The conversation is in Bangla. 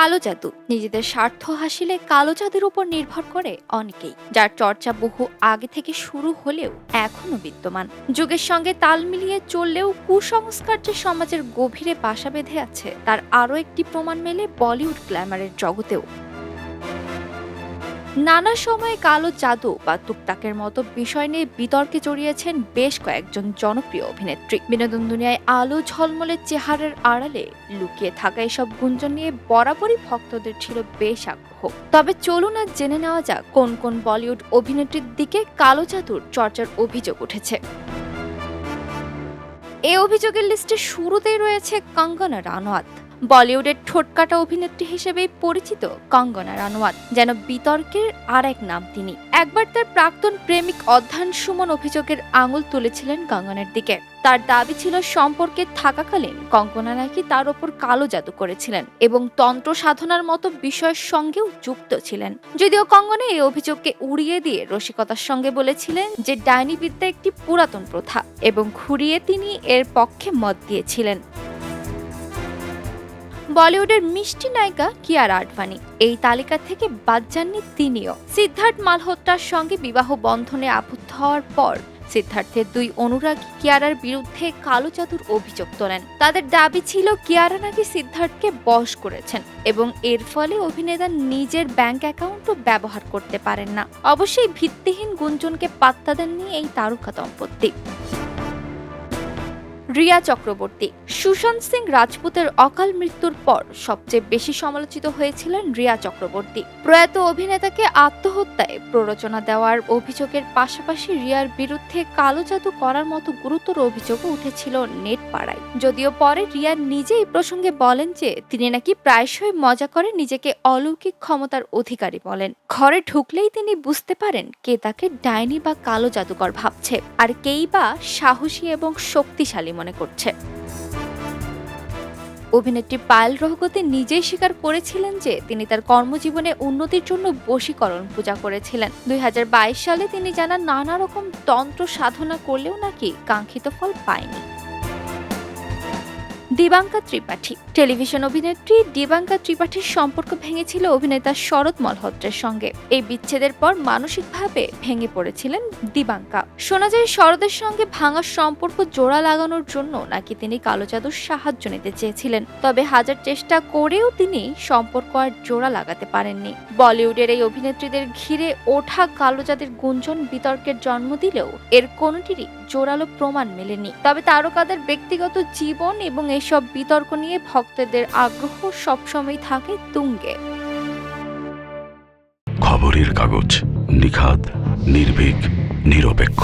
কালো জাদু। নিজেদের স্বার্থ হাসিলে কালো জাদুর উপর নির্ভর করে অনেকেই, যার চর্চা বহু আগে থেকে শুরু হলেও এখনও বিদ্যমান। যুগের সঙ্গে তাল মিলিয়ে চললেও কুসংস্কার যে সমাজের গভীরে বাসা বেঁধে আছে, তার আরও একটি প্রমাণ মেলে বলিউড গ্ল্যামারের জগতেও। নানা সময়ে কালো জাদু বা টুকটাকের মতো বিষয় নিয়ে বিতর্কে জড়িয়েছেন বেশ কয়েকজন জনপ্রিয় অভিনেত্রী। বিনোদন দুনিয়ায় আলো ঝলমলে চেহারার আড়ালে লুকিয়ে থাকা এসব গুঞ্জন নিয়ে বরাবরই ভক্তদের ছিল বেশ আগ্রহ। তবে চলুন আজ জেনে নেওয়া যাক কোন কোন বলিউড অভিনেত্রীর দিকে কালো জাদুর চর্চার অভিযোগ উঠেছে। এই অভিযোগের লিস্টে শুরুতেই রয়েছে কঙ্গনা রানওয়াত। বলিউডের ঠোঁটকাটা অভিনেত্রী হিসেবেই পরিচিত কঙ্গনা রানওয়াত, যেন বিতর্কের আর এক নাম তিনি। একবার তার প্রাক্তন প্রেমিক অধ্যয়ন সুমন অভিযোগের আঙুল তুলেছিলেন কঙ্গনার দিকে। তার দাবি ছিল সম্পর্কে থাকাকালীন কঙ্কনা নাকি তার ওপর কালো জাদু করেছিলেন এবং তন্ত্র সাধনার মতো বিষয়ের সঙ্গেও যুক্ত ছিলেন। যদিও কঙ্গনা এই অভিযোগকে উড়িয়ে দিয়ে রসিকতার সঙ্গে বলেছিলেন যে ডাইনি বিদ্যা একটি পুরাতন প্রথা এবং ঘুরিয়ে তিনি এর পক্ষে মত দিয়েছিলেন। বলিউডের মিষ্টি নায়িকা কিয়ারা আডভানি। এই তালিকা থেকে বাদ যাননি তিনিও। সিদ্ধার্থ মালহোত্রার সঙ্গে বিবাহ বন্ধনে আবদ্ধ হওয়ার পর সিদ্ধার্থের দুই অনুরাগী কিয়ারার বিরুদ্ধে কালো জাদুর অভিযোগ তোলেন। তাদের দাবি ছিল কিয়ারা নাকি সিদ্ধার্থকে বশ করেছেন এবং এর ফলে অভিনেতা নিজের ব্যাংক অ্যাকাউন্টও ব্যবহার করতে পারেন না। অবশ্যই ভিত্তিহীন গুঞ্জনকে পাত্তা দেননি এই তারকা দম্পতি। রিয়া চক্রবর্তী সুশান্ত সিং রাজপুতের অকাল মৃত্যুর পর সবচেয়ে বেশি সমালোচিত হয়েছিলেন রিয়া চক্রবর্তী। প্রয়াত অভিনেতাকে আত্মহত্যায় প্ররোচনা দেওয়ার অভিযোগের পাশাপাশি রিয়ার বিরুদ্ধে কালো জাদু করার মতো গুরুতর অভিযোগও উঠেছিল নেট পাড়ায় যদিও পরে রিয়া নিজে এই প্রসঙ্গে বলেন যে, তিনি নাকি প্রায়শই মজা করে নিজেকে অলৌকিক ক্ষমতার অধিকারী বলেন। ঘরে ঢুকলেই তিনি বুঝতে পারেন কে তাকে ডাইনি বা কালো জাদুকর ভাবছে, আর কেই বা সাহসী এবং শক্তিশালী মনে করছে। অভিনেত্রী পায়েল রহগতি নিজেই স্বীকার করেছিলেন যে তিনি তার কর্মজীবনে উন্নতির জন্য বশীকরণ পূজা করেছিলেন। দুই হাজার বাইশ সালে তিনি জানান, নানা রকম তন্ত্র সাধনা করলেও নাকি কাঙ্ক্ষিত ফল পায়নি দিবাঙ্কা ত্রিপাঠী। টেলিভিশন অভিনেত্রী দিবাঙ্কা ত্রিপাঠীর সম্পর্ক ভেঙেছিল অভিনেতা শরৎ মলহোত্রের সঙ্গে। এই বিচ্ছেদের পর মানসিকভাবে ভেঙে পড়েছিলেন দিবাঙ্কা। শোনা যায় শরদের সঙ্গে ভাঙার সম্পর্ক জোড়া লাগানোর জন্য নাকি তিনি কালো জাদুর সাহায্য নিতে চেয়েছিলেন। তবে হাজার চেষ্টা করেও তিনি সম্পর্ক আর জোড়া লাগাতে পারেননি। বলিউডের এই অভিনেত্রীদের ঘিরে ওঠা কালো জাদের গুঞ্জন বিতর্কের জন্ম দিলেও এর কোনোটিরই জোরালো প্রমাণ মেলেনি। তবে তারকাদের ব্যক্তিগত জীবন এবং এসব বিতর্ক নিয়ে ভক্তদের আগ্রহ সবসময় থাকে তুঙ্গে। খবরের কাগজ নিখাদ নির্ভীক নিরপেক্ষ।